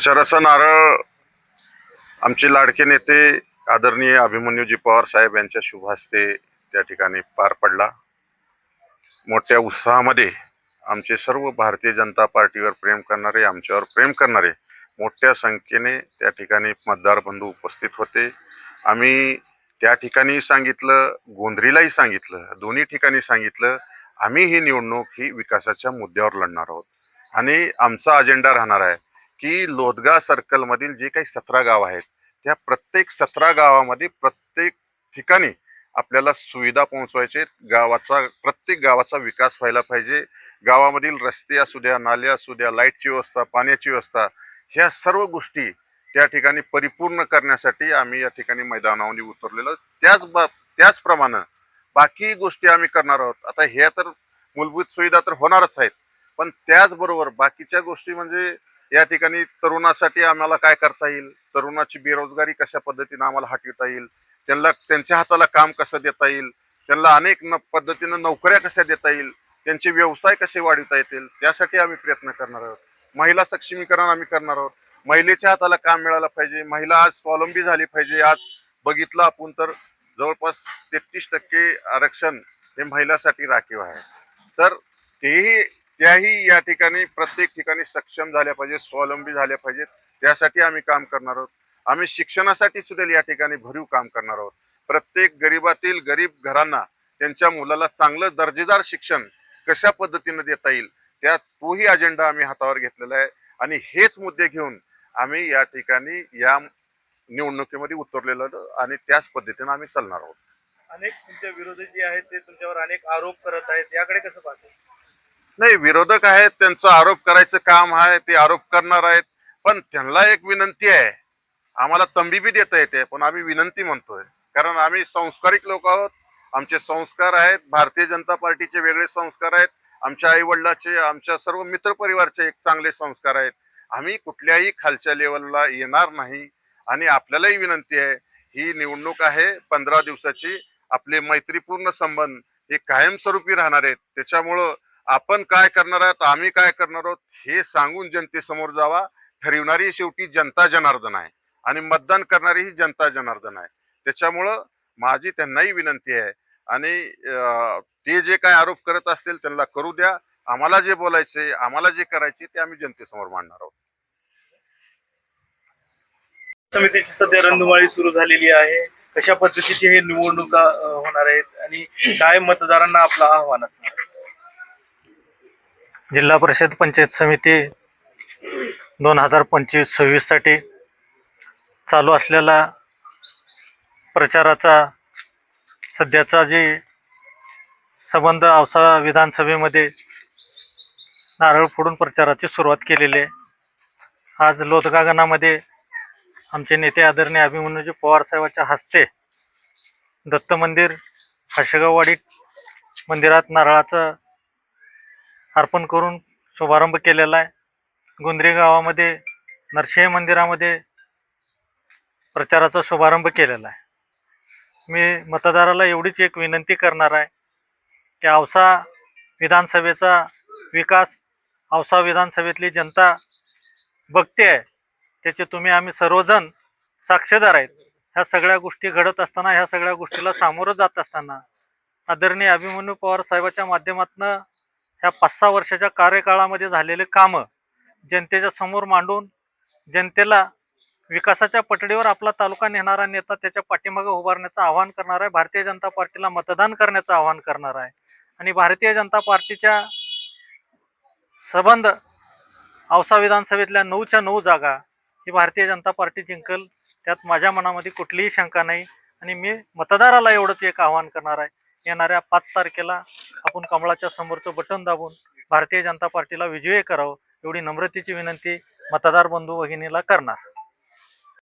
प्रचाराचा नारळ आमचे लाडके नेते आदरणीय अभिमन्यूजी पवार साहेब यांच्या शुभ हस्ते त्या ठिकाणी पार पडला. मोठ्या उत्साहामध्ये आमचे सर्व भारतीय जनता पार्टीवर प्रेम करणारे आमच्यावर प्रेम करणारे मोठ्या संख्येने त्या ठिकाणी मतदार बंधू उपस्थित होते. आम्ही त्या ठिकाणी सांगितलं गोंधरीलाही सांगितलं दोन्ही ठिकाणी सांगितलं आम्ही ही निवडणूक ही विकासाच्या मुद्द्यावर लढणार आहोत. आणि आमचा अजेंडा राहणार आहे. की लोदगा सर्कलमधील जे काही सतरा गाव आहेत त्या प्रत्येक सतरा गावामध्ये प्रत्येक ठिकाणी आपल्याला सुविधा पोहोचवायचे गावाचा प्रत्येक गावाचा विकास व्हायला पाहिजे. गावामधील रस्ते असू द्या नाले असू द्या लाईटची व्यवस्था पाण्याची व्यवस्था ह्या सर्व गोष्टी त्या ठिकाणी परिपूर्ण करण्यासाठी आम्ही या ठिकाणी मैदानावर उतरलेलो. त्याच बा त्याचप्रमाणे बाकी गोष्टी आम्ही करणार आहोत. आता ह्या तर मूलभूत सुविधा तर होणारच आहेत. पण त्याचबरोबर बाकीच्या गोष्टी म्हणजे या ठिकाणी तरुणासाठी आम्हाला काय करता येईल? तरुणाची बेरोजगारी कशा पद्धतीनं आम्हाला हटविता येईल? त्यांना त्यांच्या हाताला काम कसं देता येईल? त्यांना अनेक न पद्धतीनं नोकऱ्या कशा देता येईल? त्यांचे व्यवसाय कसे वाढवता येतील? त्यासाठी आम्ही प्रयत्न करणार आहोत. महिला सक्षमीकरण आम्ही करणार आहोत. महिलेच्या हाताला काम मिळालं पाहिजे. महिला आज स्वावलंबी झाली पाहिजे. आज बघितलं आपण तर जवळपास तेहतीस टक्के आरक्षण हे महिलासाठी राखीव आहे. तर तेही त्याही या ठिकाणी प्रत्येक ठिकाणी सक्षम झाल्या पाहिजेत स्वावलंबी झाल्या पाहिजेत. त्यासाठी आम्ही काम करणार आहोत. आम्ही शिक्षणासाठी सुद्धा या ठिकाणी भरीव काम करणार आहोत. प्रत्येक गरीबातील गरीब घरांना त्यांच्या मुलाला चांगलं दर्जेदार शिक्षण कशा पद्धतीनं देता येईल त्या तोही अजेंडा आम्ही हातावर घेतलेला आहे. आणि हेच मुद्दे घेऊन आम्ही या ठिकाणी या निवडणुकीमध्ये उतरलेलो आहोत आणि त्याच पद्धतीनं आम्ही चालणार आहोत. अनेक तुमच्या विरोधी जे आहेत ते तुमच्यावर अनेक आरोप करत आहेत. याकडे कसं पाहतो नाही विरोधक आहेत त्यांचं आरोप करायचं काम आहे ते आरोप करणार आहेत. पण त्यांना एक विनंती आहे. आम्हाला तंबी बी देता येते पण आम्ही विनंती म्हणतोय. कारण आम्ही संस्कारिक लोक आहोत. आमचे संस्कार आहेत. भारतीय जनता पार्टीचे वेगळे संस्कार आहेत. आमच्या आई वडिलाचे आमच्या सर्व मित्रपरिवारचे एक चांगले संस्कार आहेत. आम्ही कुठल्याही खालच्या लेवलला येणार नाही. आणि आपल्यालाही विनंती आहे ही निवडणूक आहे पंधरा दिवसाची. आपले मैत्रीपूर्ण संबंध हे कायमस्वरूपी राहणार आहेत. त्याच्यामुळं आपण काय करणार आहोत आम्ही काय करणार आहोत हे सांगून जनतेसमोर जावा. ठरवणारी शेवटी जनता जनार्दन आहे. आणि मतदान करणारी ही जनता जनार्दन आहे. त्याच्यामुळं माझी त्यांनाही विनंती आहे. आणि ते जे काय आरोप करत असतील त्यांना करू द्या. आम्हाला जे बोलायचे आम्हाला जे करायचे ते आम्ही जनतेसमोर मांडणार आहोत. समितीची सध्या रणधुमाळी सुरू झालेली आहे. कशा पद्धतीची हे निवडणुका होणार आहेत आणि काय मतदारांना आपलं आव्हान असणार? जिल्हा परिषद पंचायत समिती दोन हजार पंचवीस सव्वीससाठी चालू असलेला प्रचाराचा सध्याचा जे संबंध औसा विधानसभेमध्ये नारळ फोडून प्रचाराची सुरुवात केलेली आहे. आज लोधगागनामध्ये आमचे नेते आदरणीय अभिमन्यूजी पवारसाहेबाच्या हस्ते दत्त मंदिर हाशेगाववाडी मंदिरात नारळाचं अर्पण करून शुभारंभ केलेला आहे. गुंद्री गावामध्ये नरसिंह मंदिरामध्ये प्रचाराचा शुभारंभ केलेला आहे. मी मतदाराला एवढीच एक विनंती करणार आहे की औसा विधानसभेचा विकास औसा विधानसभेतली जनता बघते आहे. त्याचे तुम्ही आम्ही सर्वजण साक्षीदार आहेत. ह्या सगळ्या गोष्टी घडत असताना ह्या सगळ्या गोष्टीला सामोरं जात असताना आदरणीय अभिमन्यू पवार साहेबाच्या माध्यमातनं ह्या पाच सहा वर्षाच्या कार्यकाळामध्ये झालेले कामं जनतेच्या समोर मांडून जनतेला विकासाच्या पटडीवर आपला तालुका नेणारा नेता त्याच्या पाठीमागे उभारण्याचं आवाहन करणार आहे. भारतीय जनता पार्टीला मतदान करण्याचं आवाहन करणार आहे. आणि भारतीय जनता पार्टीच्या संबंध औसा विधानसभेतल्या नऊच्या नऊ जागा ही भारतीय जनता पार्टी जिंकल. त्यात माझ्या मनामध्ये कुठलीही शंका नाही. आणि मी मतदाराला एवढंच एक आवाहन करणार आहे. येणाऱ्या पाच तारखेला आपण कमळाच्या समोरचं बटन दाबून भारतीय जनता पार्टीला विजयी करावं एवढी नम्रतेची विनंती मतदार बंधू भगिनीला करणार.